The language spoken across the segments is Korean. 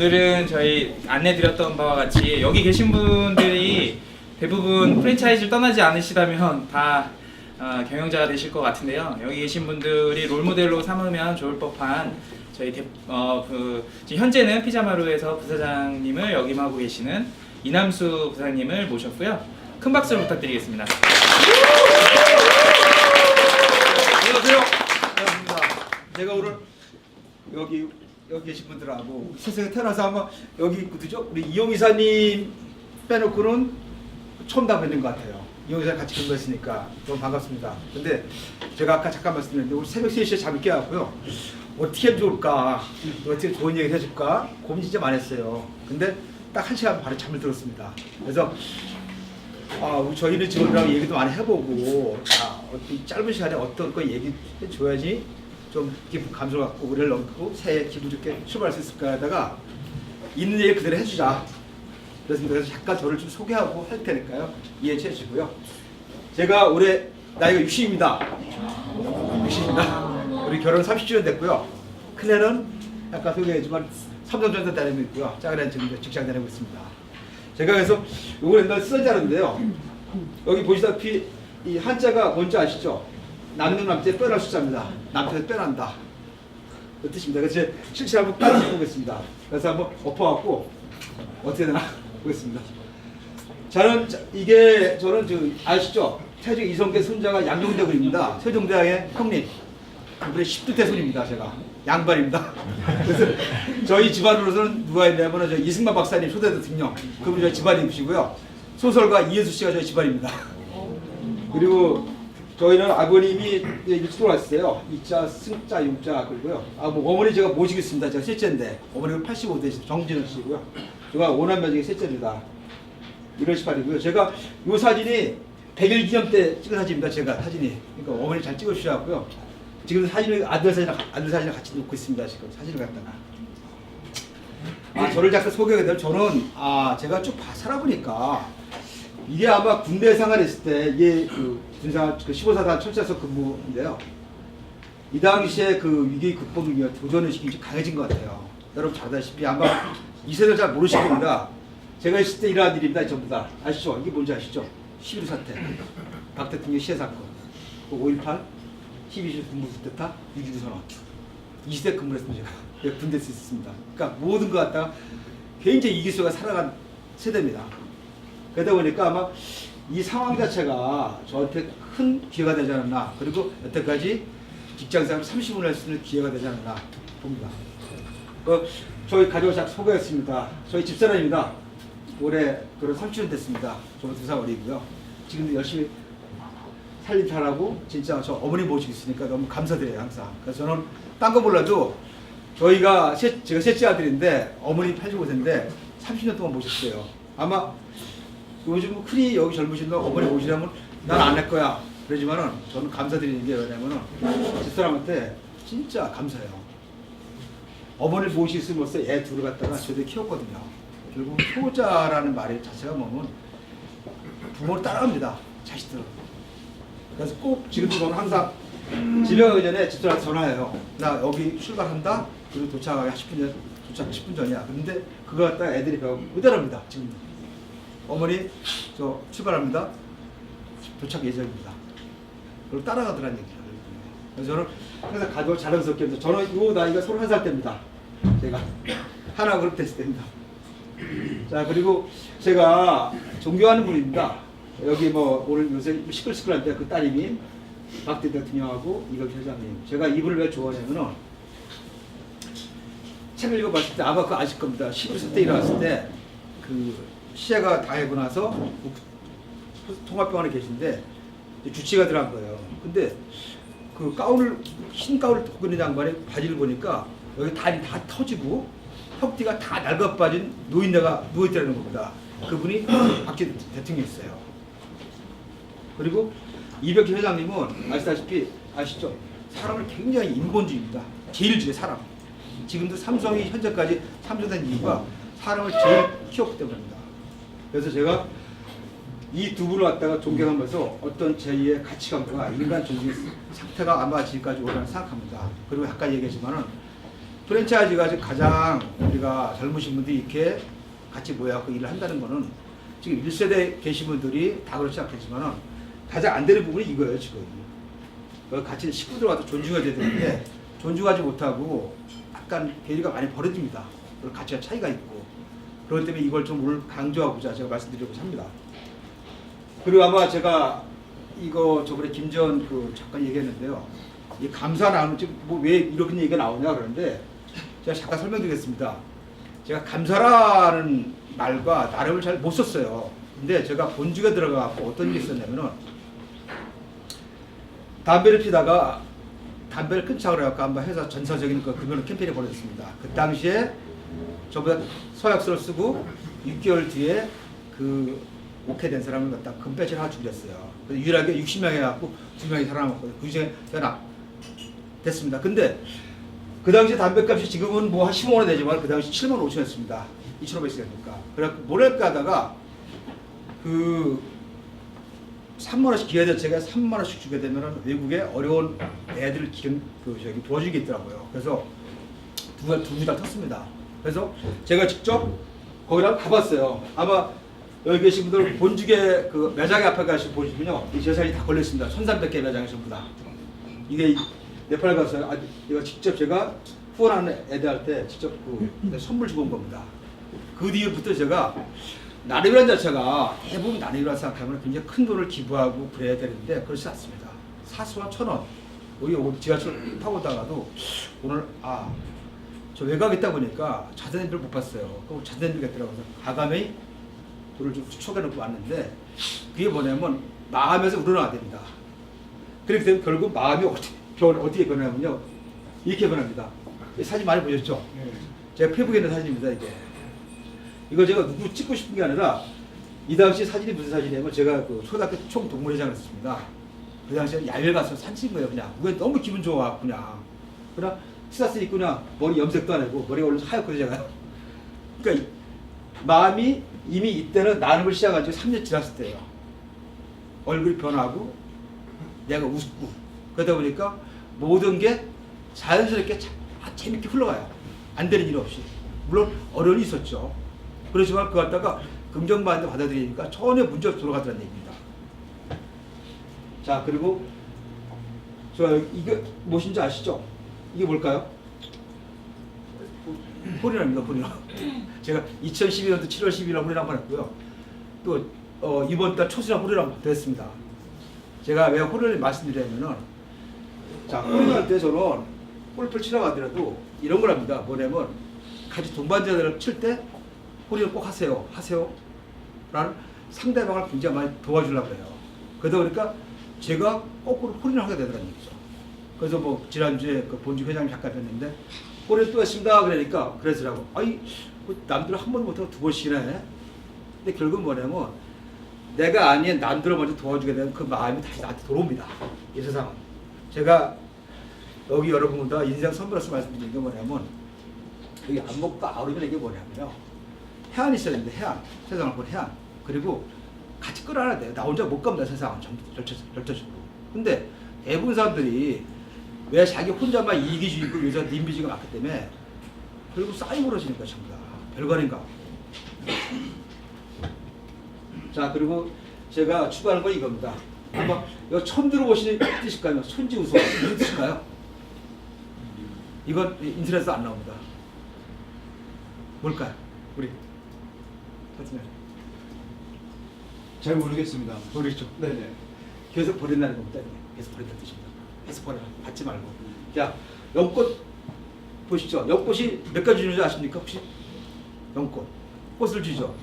오늘은 저희 안내드렸던 바와 같이 여기 계신 분들이 대부분 프랜차이즈를 떠나지 않으시다면 다 어, 경영자가 되실 것 같은데요. 여기 계신 분들이 롤모델로 삼으면 좋을 법한 저희 대, 어, 그, 지금 현재는 피자마루에서 부사장님을 역임하고 계시는 이남수 부사장님을 모셨고요. 큰 박수를 부탁드리겠습니다. 안녕하세요. 반갑습니다. 제가 오늘 여기 여기 계신 분들하고 세상에 태어나서 아마 여기 누구죠? 우리 이용 이사님 빼놓고는 처음 다 뵙는 것 같아요. 이용 이사 같이 근무했으니까 너무 반갑습니다. 근데 제가 아까 잠깐 말씀드렸는데 우리 새벽 3시에 잠이 깨갖고요. 어떻게 하면 좋을까? 어떻게 좋은 얘기를 해줄까? 고민 진짜 많이 했어요. 근데 딱 한 시간 바로 잠을 들었습니다. 그래서 아, 저희는 직원들하고 얘기도 많이 해보고, 아, 어떤 짧은 시간에 어떤 거 얘기해 줘야지 좀 기분 감성 갖고 우리를 넘기고 새해 기분 좋게 출발할 수 있을까 하다가 있는 얘기 그대로 해주자. 그래서 그래서 잠깐 저를 좀 소개하고 할 테니까요. 이해해 주시고요. 제가 올해 나이가 60입니다. 60입니다. 우리 결혼 30주년 됐고요. 큰애는 아까 소개했지만 삼성 전자 다니고 있고요. 작은 지금 직장 다니고 있습니다. 제가 그래서 이걸 옛날에 쓰던 자는데요. 여기 보시다시피 이 한자가 뭔지 아시죠? 남는 남자 빼날 숫자입니다. 남편을 빼난다. 그 뜻입니다. 그래서 제 실제 한번 까지 보겠습니다. 그래서 한번 엎어갖고 어떻게 되나 보겠습니다. 저는 자- 이게 저는 저 아시죠? 태중 이성계 손자가 양종대군입니다. 세종대왕의 형님. 그분의 10두 대 손입니다. 제가 양반입니다. 그래서 저희 집안으로서는 누가 있냐면 저 이승만 박사님 초대 대통령 그분 저희 집안이시고요. 소설가 이예수 씨가 저희 집안입니다. 그리고 저희는 아버님이 일찍 돌아왔어요. 이자, 승자, 용자 그리고요. 아, 뭐 어머니 제가 모시겠습니다. 제가 셋째인데 어머니는 85대시고 정진원 씨고요. 제가 오남매 중에 셋째입니다. 1월 18일이고요. 제가 이 사진이 100일 기념 때 찍은 사진입니다. 제가 사진이. 그러니까 어머니 잘 찍어주셔갖고요. 지금 사진을 아들 사진 아들 사진을 같이 놓고 있습니다. 지금 사진을 갖다가. 아 저를 잠깐 소개하게 되면 저는 아 제가 쭉 봐- 살아보니까 이게 아마 군대 생활했을 때 이게 그 군사 그 15사단 철자석 근무인데요. 이 당시에 그 위기 극복을 위해 도전 의식이 좀 강해진 것 같아요. 여러분 잘 아다시피 아마 이 세대 잘 모르실 겁니다. 제가 있을 때 일어난 일입니다. 전부 다 아시죠? 이게 뭔지 아시죠? 11 사태, 박 대통령 시해 사건, 그5.18, 12주 군부 쿠데타, 6.29 선언. 이 시대 근무했습니다. 제가 네, 군대에 있었습니다. 그러니까 모든 것 갖다가 굉장히 이기수가 살아간 세대입니다. 그러다 보니까 아마 이 상황 자체가 저한테 큰 기회가 되지 않았나. 그리고 여태까지 직장생활 30분 할수 있는 기회가 되지 않았나 봅니다. 그 저희 가족을 잘 소개했습니다. 저희 집사람입니다. 올해 결혼 30년 됐습니다. 저는 두살 어리고요. 지금도 열심히 살림 잘하고 진짜 저 어머니 모시고 있으니까 너무 감사드려요 항상. 그래서 저는 딴 거 몰라도 저희가 셋, 제가 셋째 아들인데 어머니 85세인데 30년 동안 모셨어요. 아마 요즘 흔히 여기 젊으신 분 어머니 모시려면 난 안 할 거야. 그러지만은 저는 감사드리는 게 뭐냐면은 집사람한테 진짜 감사해요. 어머니 모시으면서 애 둘을 갖다가 저도 키웠거든요. 결국 효자라는 말의 자체가 뭐면 부모를 따라갑니다. 자식들은. 그래서 꼭 지금도 저는 항상 집에 가기 전에 집사람한테 전화해요. 나 여기 출발한다. 그리고 도착하기 10분 전, 도착 10분 전이야. 근데 그거 갖다가 애들이 배우고 그대로입니다. 지금 어머니 저 출발합니다. 도착 예정입니다. 그리고 따라가더라는 얘기를. 그래서 저는 항상 가족을 자랑스럽게 해서 저는 요 나이가 31살 때입니다. 제가 하나 그룹 됐을 때입니다. 자 그리고 제가 존경하는 분입니다. 여기 뭐 오늘 요새 시끌시끌한데 그 따님이 박대 대통령하고 이덕희 회장님. 제가 이분을 왜 좋아하냐면은 책을 읽어봤을 때 아마 그거 아실 겁니다. 11세 때 일어났을 때 그 시해가 다 하고 나서 그 통합병원에 계신데 주치가 들어간 거예요. 근데 그 가운을 흰 가운을 벗고 있는 양반의 바지를 보니까 여기 다리 다 터지고 턱뒤가 다 낡아 빠진 노인네가 누워 있다는 겁니다. 그분이 박지 대통령이었어요. 그리고 이백희 회장님은 아시다시피 아시죠? 사람을 굉장히 인본주의입니다. 제일 주의 사람. 지금도 삼성이 현재까지 삼성된 이유가 사람을 제일 키웠기 때문입니다. 그래서 제가 이 두 분을 갖다가 존경하면서 어떤 제2의 가치관과 인간 존중의 상태가 아마 지금까지 오라고 생각합니다. 그리고 아까 얘기했지만은 프랜차이즈가 지금 가장 우리가 젊으신 분들이 이렇게 같이 모여갖고 일을 한다는 거는 지금 1세대 계신 분들이 다 그렇지 않겠지만은 가장 안 되는 부분이 이거예요 지금. 그 같이 식구들 와서 존중해야 되는데 존중하지 못하고 약간 괴리가 많이 벌어집니다. 그리고 가치가 차이가 있고 그렇기 때문에 이걸 좀 오늘 강조하고자 제가 말씀드리고자 합니다. 그리고 아마 제가 이거 저번에 김전 그 잠깐 얘기했는데요. 이 감사 나누는 지금 뭐왜 이렇게 얘기가 나오냐 그러는데 제가 잠깐 설명드리겠습니다. 제가 감사라는 말과 나름을 잘 못 썼어요. 근데 제가 본죽에 들어가고 어떤 일이 있었냐면은 담배를 피다가 담배를 끊자 그래갖고 한번 해서 전사적인 그 금연 캠페인이 벌어졌습니다. 그 당시에 저보다 서약서를 쓰고 6개월 뒤에 그 오케이 된 사람을 갖다 금배지를 하나. 그래서 유일하게 60명이 해갖고 2명이 살아남았거든요. 그 중에 제가 됐습니다. 근데 그 당시 담배값이 지금은 뭐 한 15만 원 되지만 그 당시 7만 5천 원이었습니다. 2,500원이니까. 그래갖고 뭐랄까 하다가 그 3만 원씩 기회 대책에 3만 원씩 주게 되면은 외국에 어려운 애들 기름 그 저기 도와주게 있더라고요. 그래서 두두달 탔습니다. 그래서 제가 직접 거기랑 가봤어요. 아마 여기 계신 분들 본죽에 그 매장에 앞에 가시 보시면요, 이 재산이 다 걸려 있습니다. 1,300개 매장에 전부 다. 이게 네팔 가서 아, 이거 직접 제가 후원하는 애들한테 직접 그 선물 주고 온 겁니다. 그 뒤부터 제가 나눔이라는 자체가 대부분 나눔이라 생각하면 굉장히 큰 돈을 기부하고 그래야 되는데 그렇지 않습니다. 사소한 천 원. 우리 지하철 타고 오다가도 오늘 아, 저 외곽에 있다 보니까 자전거를 못 봤어요. 그럼 자전거 겠더라고요. 가감히 돈을 좀 추적해 놓고 왔는데 그게 뭐냐면 마음에서 우러나야 됩니다. 그렇기 때문에 결국 마음이 어떻게, 변, 어떻게 변하냐면요. 이렇게 변합니다. 이 사진 많이 보셨죠? 제가 페북에 있는 사진입니다, 이게. 이거 제가 누구 찍고 싶은 게 아니라 이 당시 사진이 무슨 사진이냐면 제가 그 초등학교 총동문회장을 했습니다. 그 당시에 야외 가서 찍은 거예요, 그냥. 그게 너무 기분 좋아, 그냥. 그러나 입고 그냥 머리 염색도 안 하고 머리가 원래 하얗거든요, 제가. 그러니까 이- 마음이 이미 이때는 나눔을 시작한 지 3년 지났을 때예요. 얼굴이 변하고 내가 웃고 그러다 보니까 모든 게 자연스럽게 자- 아, 재밌게 흘러가요. 안 되는 일 없이. 물론 어려움이 있었죠. 그렇지만 그거 갖다가 긍정반대 받아들이니까 전혀 문제 없이 돌아가더라는 얘기입니다. 자 그리고 저 이게 무엇인지 아시죠? 이게 뭘까요? 호리라입니다, 호리라. 제가 2012년도 7월 12일 호리라 한번 했고요. 또 어, 이번 달 초순에 한번 됐습니다. 제가 왜 호리를 말씀드리냐면은 자 호리 할 때 저는 골프를 치러 가더라도 이런 걸 합니다. 뭐냐면 같이 동반자들을 칠 때 호리를 꼭 하세요, 하세요. 라는 상대방을 굉장히 많이 도와주려고 해요. 그러다 보니까 제가 거꾸로 호리를 하게 되더라는 얘기죠. 그래서 뭐 지난주에 그 본주 회장님 잠깐 뵀는데 호리 또 했습니다. 그러니까 그러더라고. 아이 뭐 남들 한 번 못하고 두 번씩이나 해. 근데 결국 뭐냐면 내가 아닌 남들을 먼저 도와주게 되면 그 마음이 다시 나한테 돌아옵니다. 이 세상은. 제가 여기 여러분보다 인생 선물로서 말씀드리는 게 뭐냐면 여기 안목과 아우르면 이게 뭐냐면요. 해안이 있어야 되는데 해안. 세상을 본 해안. 그리고 같이 끌어안아야 돼요. 나 혼자 못 갑니다. 세상은 열처식으로. 근데 대부분 사람들이 왜 자기 혼자만 이기주의고 여자 님비주의가 많기 때문에 결국 싸이 벌어지는 거야 전부 다. 별거 아닌가. 자 그리고 제가 추가하는 건 이겁니다. 아마 이거 처음 들어보시는 뜻일까요? 손지우소 무슨 뜻일까요? 이건 인터넷에서 안 나옵니다. 뭘까요? 우리 같은 잘 모르겠습니다. 모르겠죠? 네네. 계속 버린다는 겁니다. 계속 버린다는 뜻입니다. 버려. 받지 말고. 자, 연꽃 보시죠. 연꽃이 몇 가지 주는지 아십니까 혹시? 연꽃. 꽃을 주죠.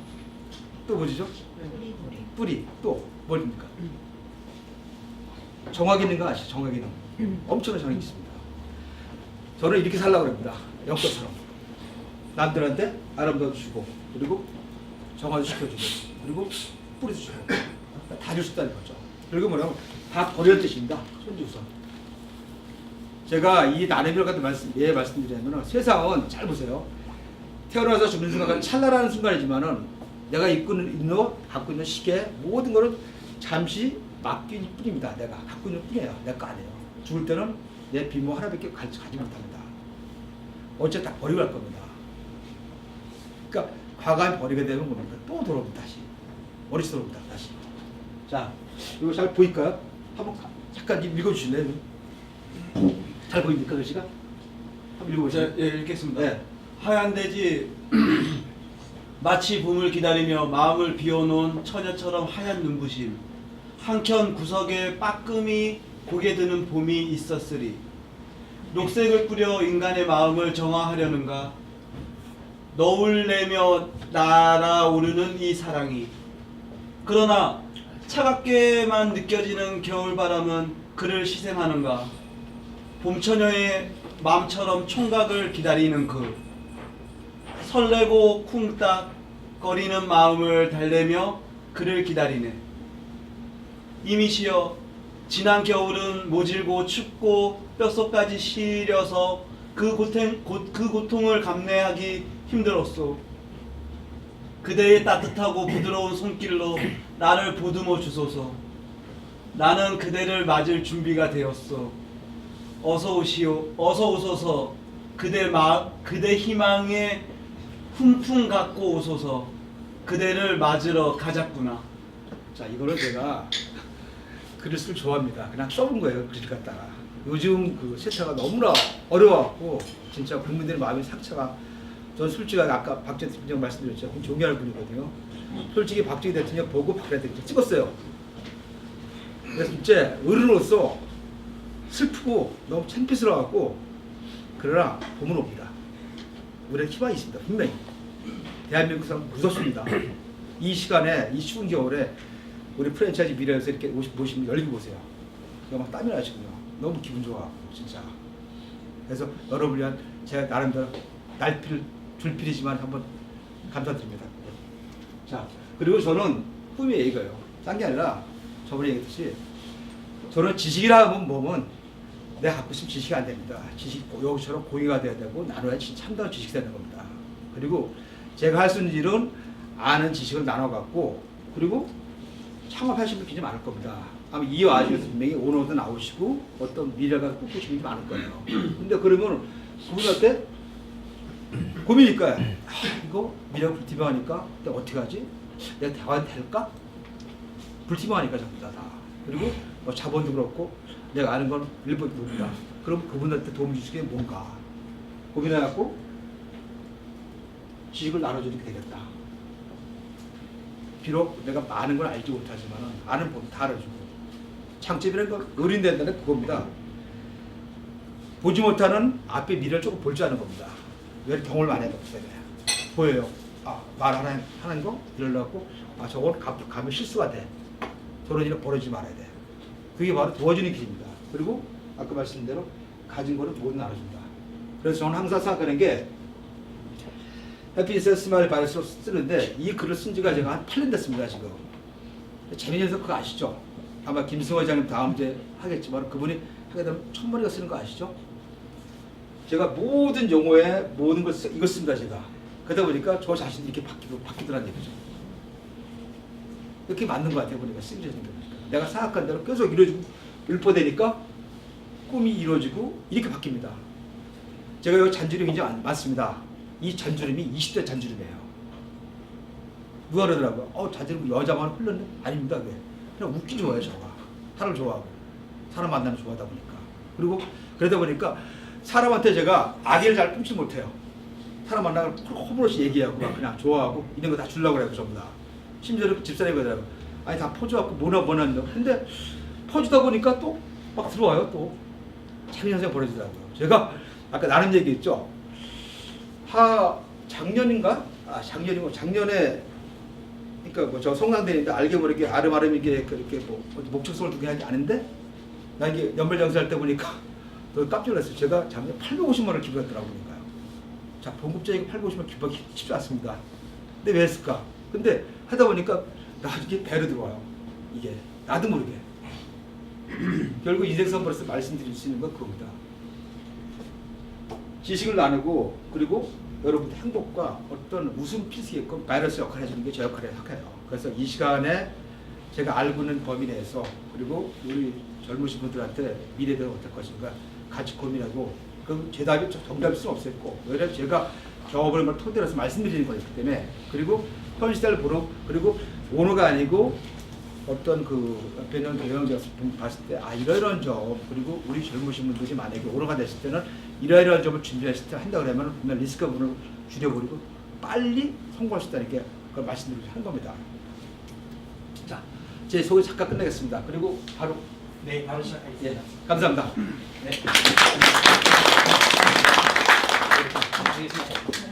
또 뭐지죠? 뿌리. 또 뭘입니까? 정화 기능 거 아시죠? 정화 기능. 엄청난 기능 있습니다. 저는 이렇게 살라고 합니다. 연꽃처럼. 남들한테 아름다움 주고 그리고 정화도 시켜주고 그리고 뿌리도 주고 다 줄 수 있다는 거죠. 그리고 뭐냐면 다 버릴 뜻입니다. 손주서. 제가 이 나눔을 같은 말씀, 예 말씀드리자면 세상은 잘 보세요. 태어나서 죽는 순간은 찰나라는 순간이지만은 내가 입고 있는 옷, 갖고 있는 시계 모든 거는 잠시 맡길 뿐입니다. 내가 갖고 있는 뿐이에요. 내 거 아니에요. 죽을 때는 내 비모 하나밖에 가지, 가지 못합니다. 어째 다 버리고 갈 겁니다. 그러니까 과감히 버리게 되면 뭡니까? 또 돌아옵니다 다시 머릿속 돌아옵니다 다시. 자 이거 잘 보일까요? 한번 가- 잠깐 좀 읽어주실래요? 잘 보입니까 글씨가? 한번 읽어보세요. 자, 예, 읽겠습니다. 네. 하얀 돼지 마치 봄을 기다리며 마음을 비워놓은 처녀처럼 하얀 눈부심 한켠 구석에 빠끔히 고개 드는 봄이 있었으리 녹색을 뿌려 인간의 마음을 정화하려는가 너울 내며 날아오르는 이 사랑이 그러나 차갑게만 느껴지는 겨울바람은 그를 희생하는가 봄처녀의 마음처럼 총각을 기다리는 그 설레고 쿵딱 거리는 마음을 달래며 그를 기다리네. 이미시여 지난 겨울은 모질고 춥고 뼛속까지 시려서 그 고통, 고, 그 고통을 감내하기 힘들었소. 그대의 따뜻하고 부드러운 손길로 나를 보듬어 주소서. 나는 그대를 맞을 준비가 되었어 어서 오시오 어서 오소서 그대 마 그대 희망에 훈풍 갖고 오소서 그대를 맞으러 가자꾸나 자 이거를 제가 글을 쓸 좋아합니다. 그냥 써본 거예요 글 갖다가. 요즘 그 세차가 너무나 어려워갖고 진짜 국민들의 마음이 상처가. 전 솔직하게 아까 박재 대통령 말씀드렸죠. 좀 존경할 분이거든요. 솔직히 박정희 대통령 보고 박근혜 대통령 찍었어요. 그래서 이제 어른으로서 슬프고 너무 창피스러워갖고 그러나 봄은 옵니다. 우리는 희망이 있습니다. 분명히. 대한민국 사람 무섭습니다. 이 시간에 이 추운 겨울에 우리 프랜차이즈 미래에서 이렇게 오시, 보시면 열리고 보세요. 이거 막 땀이 나시고요. 너무 기분 좋아, 진짜. 그래서 여러분을 위한 제가 나름대로 날필 줄필이지만 한번 감사드립니다. 자, 그리고 저는 꿈이 이거예요. 딴 게 아니라 저번에 얘기했듯이 저는 지식이라 하면 뭐면 내가 갖고 있으면 지식이 안 됩니다. 지식 여기처럼 공유가 돼야 되고 나눠야 진짜 참다운 지식이 되는 겁니다. 그리고 제가 할 수 있는 일은 아는 지식을 나눠 갖고 그리고 창업하시는 분이 많을 겁니다. 아마 이 와중에서 분명히 오너도 나오시고 어떤 미래가 꿈꾸시는 분이 많을 거예요. 근데 그러면 그분한테 고민일까요? 아, 이거 미래가 불투명하니까 어떻게 하지? 내가 대화가 될까? 불투명하니까 전부 다. 다. 그리고 뭐 자본도 그렇고 내가 아는 건 일본 모른다. 그럼 그분한테 도움 주실 게 뭔가 고민해갖고 지식을 나눠주게 되겠다. 비록 내가 많은 걸 알지 못하지만 아는 법 다 알아주고 창집이라는 건 어린된다는 그겁니다. 보지 못하는 앞에 미래를 조금 볼 줄 아는 겁니다. 왜 경험을 많이 해봤어요. 보여요. 아, 말 하나 하는 거 이러려고 아 저건 가, 가면 실수가 돼. 저런 일은 벌어지지 말아야 돼. 그게 바로 도와주는 길입니다. 그리고 아까 말씀드린 대로 가진 거를 모두 나눠준다. 그래서 저는 항상 생각하는 게 해피니스 스마일 바이러스로 쓰는데 이 글을 쓴 지가 제가 한 8년 됐습니다 지금 재미있어서 그거 아시죠? 아마 김승호 회장님 다음 주에 하겠지만 그분이 하게 되면 천머리가 쓰는 거 아시죠? 제가 모든 용어에 모든 걸 쓰, 이거 씁니다 제가 그러다 보니까 저 자신이 이렇게 바뀌더라는 얘기죠 이렇게 맞는 것 같아요 보니까 쓰기 전에 내가 생각한 대로 계속 이루어지고 율포되니까 꿈이 이루어지고 이렇게 바뀝니다 제가 여기 잔주름이 많- 많습니다. 이 잔주름이 20대 잔주름이에요. 누가 그러더라고요. 어, 잔주름 여자만 흘렀네? 아닙니다. 그게. 그냥 웃기 좋아해요, 저가. 사람을 좋아하고. 사람 만나는 거 좋아하다 보니까. 그리고 그러다 보니까 사람한테 제가 악의를 잘 품지 못해요. 사람 만나면 호불호시 얘기하고 막 그냥 좋아하고 이런 거 다 주려고 그래요, 전부 다. 심지어 집사람이 그러더라고요. 아니, 다 퍼줘갖고 뭐나 뭐나. 근데 퍼주다 보니까 또 막 들어와요, 또. 재미난 생각 벌어지더라고요. 제가 아까 나는 얘기했죠. 하 작년인가? 아 작년이고 작년에 그러니까 뭐 저 성당대인데 알게 모르게 아름아름 이게 그렇게 뭐 목적성을 두게 하지 않은데 나 이게 연말정산할 때 보니까 너 깜짝 놀랐어요. 제가 작년에 850만 원을 기부했더라고 보니까요. 자 봉급자에게 850만 원 기부하기 쉽지 않습니다. 근데 왜 했을까? 근데 하다 보니까 나중에 배로 들어와요. 이게 나도 모르게. 결국 인생 선물에서 말씀드릴 수 있는 건 그겁니다. 지식을 나누고 그리고 여러분 행복과 어떤 웃음 필수게끔 바이러스 역할을 해주는 게 제 역할이라고 생각해요. 그래서 이 시간에 제가 알고 있는 범위 내에서 그리고 우리 젊으신 분들한테 미래가 어떨 것인가 같이 고민하고 그 대답이 정답일 수는 없었고 왜냐면 제가 경험을 막 토대로 해서 말씀드리는 거였기 때문에 그리고 현 시대를 보러 그리고 오너가 아니고 어떤 그 있는 경영자가 봤을 때 아 이러이러한 점 그리고 우리 젊으신 분들이 만약에 오너가 됐을 때는 이러이러한 점을 준비하실 때 한다 그러면 분명 리스크 부분을 줄여버리고 빨리 성공할 수 있다는 게 그걸 말씀드리고 한 겁니다. 자, 제 소개 잠깐 끝내겠습니다. 그리고 바로 네, 바로 시작하겠습니다. 예, 감사합니다. 네. 알겠습니다.